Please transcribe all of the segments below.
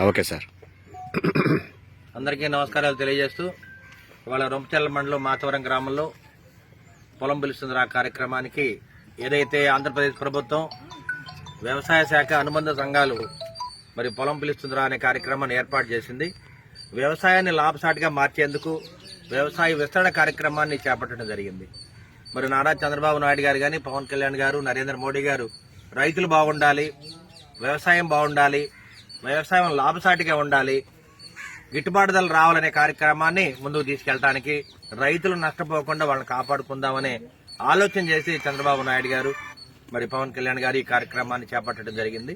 Okay sir. అందరికీ నమస్కారాలు తెలియజేస్తూ ఇవాళ రొంపచెల్ల మండలం మాతవరం గ్రామంలో పొలం పిలుస్తుందిరా కార్యక్రమానికి ఏదైతే ఆంధ్రప్రదేశ్ ప్రభుత్వం వ్యవసాయ శాఖ అనుబంధ సంఘాలు మరి పొలం పిలుస్తుందిరా అనే కార్యక్రమాన్ని ఏర్పాటు చేసింది. వ్యవసాయాన్ని లాభసాటిగా మార్చేందుకు వ్యవసాయ విస్తరణ కార్యక్రమాన్ని చేపట్టడం జరిగింది. మరి నారా చంద్రబాబు నాయుడు గారు కానీ పవన్ కళ్యాణ్ గారు నరేంద్ర మోడీ గారు రైతులు బాగుండాలి వ్యవసాయం బాగుండాలి వ్యవసాయం లాభసాటిగా ఉండాలి. గిట్టుబాటు ధరలు రావాలనే కార్యక్రమాన్ని ముందుకు తీసుకెళ్ళడానికి రైతులు నష్టపోకుండా వాళ్ళని కాపాడుకుందామనే ఆలోచన చేసి చంద్రబాబు నాయుడు గారు మరి పవన్ కళ్యాణ్ గారు ఈ కార్యక్రమాన్ని చేపట్టడం జరిగింది.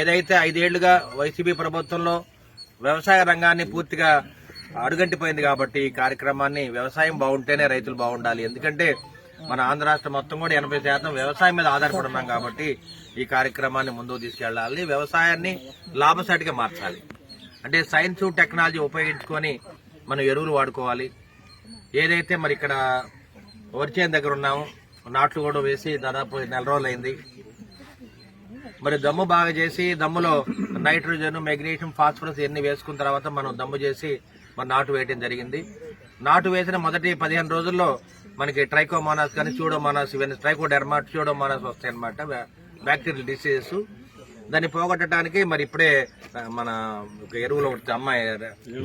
ఏదైతే ఐదేళ్ళుగా వైసీపీ ప్రభుత్వంలో వ్యవసాయ రంగాన్ని పూర్తిగా అడుగంటిపోయింది కాబట్టి ఈ కార్యక్రమాన్ని వ్యవసాయం బాగుంటేనే రైతులు బాగుండాలి. ఎందుకంటే మన ఆంధ్ర రాష్ట్రం మొత్తం కూడా ఎనభై శాతం వ్యవసాయం మీద ఆధారపడి ఉన్నాం కాబట్టి ఈ కార్యక్రమాన్ని ముందుకు తీసుకెళ్ళాలి వ్యవసాయాన్ని లాభసాటిగా మార్చాలి. అంటే సైన్స్ టెక్నాలజీ ఉపయోగించుకొని మనం ఎరువులు వాడుకోవాలి. ఏదైతే మరి ఇక్కడ వరిచేను దగ్గర ఉన్నాము నాట్లు కూడా వేసి దాదాపు నెల రోజులు అయింది మరి దమ్ము బాగా చేసి దమ్ములో నైట్రోజన్ మెగ్నీషియం ఫాస్ఫరస్ ఇవన్నీ వేసుకున్న తర్వాత మనం దమ్ము చేసి మరి నాటు వేయడం జరిగింది. నాటు వేసిన మొదటి పదిహేను రోజుల్లో మనకి ట్రైకోమానాస్ కానీ చూడోమానాస్ ఇవన్నీ ట్రైకోడెర్మా చూడోమానాస్ వస్తాయి అనమాట బ్యాక్టీరియల్ డిసీజెస్ దాన్ని పోగొట్టడానికి మరి ఇప్పుడే మన ఒక ఎరువులు ఒకటి అమ్మాయి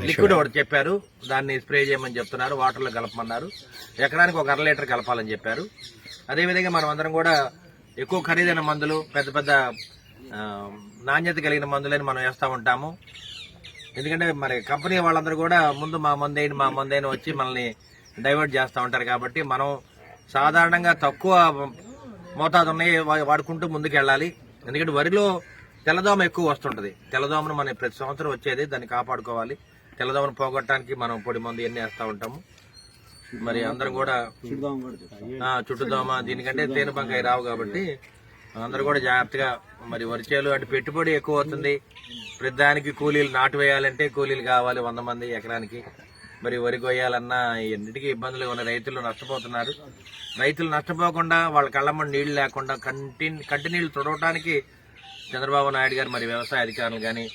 లిక్విడ్ ఒకటి చెప్పారు. దాన్ని స్ప్రే చేయమని చెప్తున్నారు. వాటర్లో కలపమన్నారు. ఎకరానికి ఒక అర లీటర్ కలపాలని చెప్పారు. అదేవిధంగా మనం అందరం కూడా ఎక్కువ ఖరీదైన మందులు పెద్ద పెద్ద నాణ్యత కలిగిన మందులని మనం వేస్తూ ఉంటాము. ఎందుకంటే మరి కంపెనీ వాళ్ళందరూ కూడా ముందు మా మందేని మా మందేని వచ్చి మనల్ని డైవర్ట్ చేస్తూ ఉంటారు కాబట్టి మనం సాధారణంగా తక్కువ మోతాదు ఉన్నాయి వాడుకుంటూ ముందుకు వెళ్ళాలి ఎందుకంటే వరిలో తెల్లదోమ ఎక్కువ వస్తుంటది. తెల్లదోమను మనం ప్రతి సంవత్సరం వచ్చేది దాన్ని కాపాడుకోవాలి. తెల్లదోమను పోగొట్టడానికి మనం పొడి మందు ఎన్ని వేస్తూ ఉంటాము. మరి అందరం కూడా చుట్టుదోమ దీనికంటే తేనెబంకాయ రావు కాబట్టి అందరూ కూడా జాగ్రత్తగా మరి వరిచేలు అంటే పెట్టుబడి ఎక్కువ అవుతుంది. ప్రతి దానికి కూలీలు నాటు వేయాలంటే కూలీలు కావాలి వంద మంది ఎకరానికి. మరి వరి కొయ్యాలన్నా ఎన్నిటికీ ఇబ్బందులు ఉన్న రైతులు నష్టపోతున్నారు. రైతులు నష్టపోకుండా వాళ్ళ కళ్ళమ్మ నీళ్ళు లేకుండా కంటి కంటి నీళ్ళు తుడవటానికి చంద్రబాబు నాయుడు గారు మరి వ్యవసాయ అధికారులు కానీ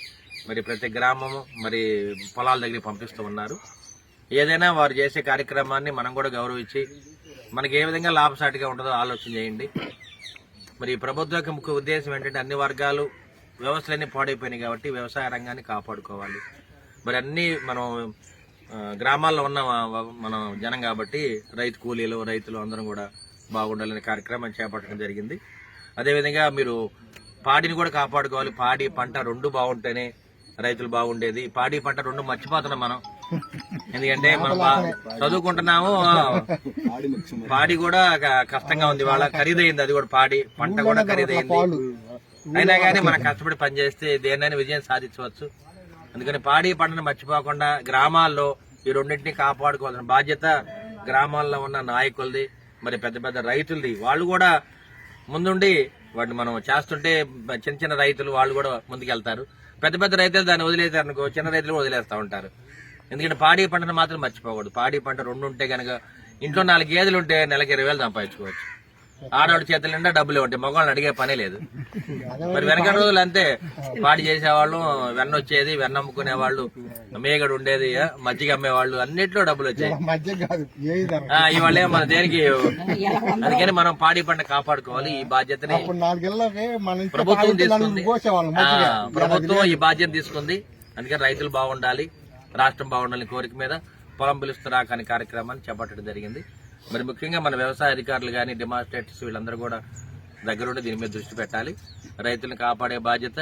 మరి ప్రతి గ్రామము మరి పొలాల దగ్గరికి పంపిస్తూ ఉన్నారు. ఏదైనా వారు చేసే కార్యక్రమాన్ని మనం కూడా గౌరవించి మనకి ఏ విధంగా లాభసాటిగా ఉంటుందో ఆలోచన చేయండి. మరి ఈ ప్రభుత్వ ముఖ్య ఉద్దేశం ఏంటంటే అన్ని వర్గాలు వ్యవస్థలన్నీ పాడైపోయినాయి కాబట్టి వ్యవసాయ రంగాన్ని కాపాడుకోవాలి. మరి అన్నీ మనం గ్రామాల్లో ఉన్న మనం జనం కాబట్టి రైతు కూలీలు రైతులు అందరం కూడా బాగుండాలనే కార్యక్రమం చేపట్టడం జరిగింది. అదేవిధంగా మీరు పాడిని కూడా కాపాడుకోవాలి. పాడి పంట రెండు బాగుంటేనే రైతులు బాగుండేది. పాడి పంట రెండు మర్చిపోతున్నాం మనం. ఎందుకంటే మనం చదువుకుంటున్నాము. పాడి కూడా కష్టంగా ఉంది. వాళ్ళ ఖరీదైంది. అది కూడా పాడి పంట కూడా ఖరీదైంది. అయినా కానీ మనం కష్టపడి పనిచేస్తే దేన్నైనా విజయం సాధించవచ్చు. అందుకని పాడి పంటను మర్చిపోకుండా గ్రామాల్లో ఈ రెండింటిని కాపాడుకోవాల్సిన బాధ్యత గ్రామాల్లో ఉన్న నాయకులది మరి పెద్ద పెద్ద రైతులది. వాళ్ళు కూడా ముందుండి వాటిని మనం చేస్తుంటే చిన్న చిన్న రైతులు వాళ్ళు కూడా ముందుకెళ్తారు. పెద్ద పెద్ద రైతులు దాన్ని వదిలేసారు అనుకో చిన్న రైతులు వదిలేస్తూ ఉంటారు. ఎందుకంటే పాడి పంటను మాత్రం మర్చిపోకూడదు. పాడి పంట రెండు ఉంటే కనుక ఇంట్లో నాలుగు గేదెలు ఉంటే నెలకి ఇరవై వేలు సంపాదించుకోవచ్చు. ఆడవాడి చేతుల నిండా డబ్బులు ఉంటాయి మగవాళ్ళని అడిగే పనే లేదు. మరి వెనక రోజులు అంతే. పాడి చేసేవాళ్ళు వెన్న వచ్చేది వెన్న అమ్ముకునే వాళ్ళు మేగడు ఉండేది మజ్జిగ అమ్మేవాళ్ళు అన్నిట్లో డబ్బులు వచ్చాయి. ఇవాళ మన దేనికి అందుకని మనం పాడి పంట కాపాడుకోవాలి ఈ బాధ్యతని ప్రభుత్వం తీసుకుంది. ప్రభుత్వం ఈ బాధ్యత తీసుకుంది. అందుకని రైతులు బాగుండాలి రాష్ట్రం బాగుండాలని కోరిక మీద పొలం పిలుస్తురా కానీ కార్యక్రమాన్ని చేపట్టడం జరిగింది. మరి ముఖ్యంగా మన వ్యవసాయ అధికారులు కానీ డెమాన్స్ట్రేటర్స్ వీళ్ళందరూ కూడా దగ్గరుండి దీని మీద దృష్టి పెట్టాలి. రైతులను కాపాడే బాధ్యత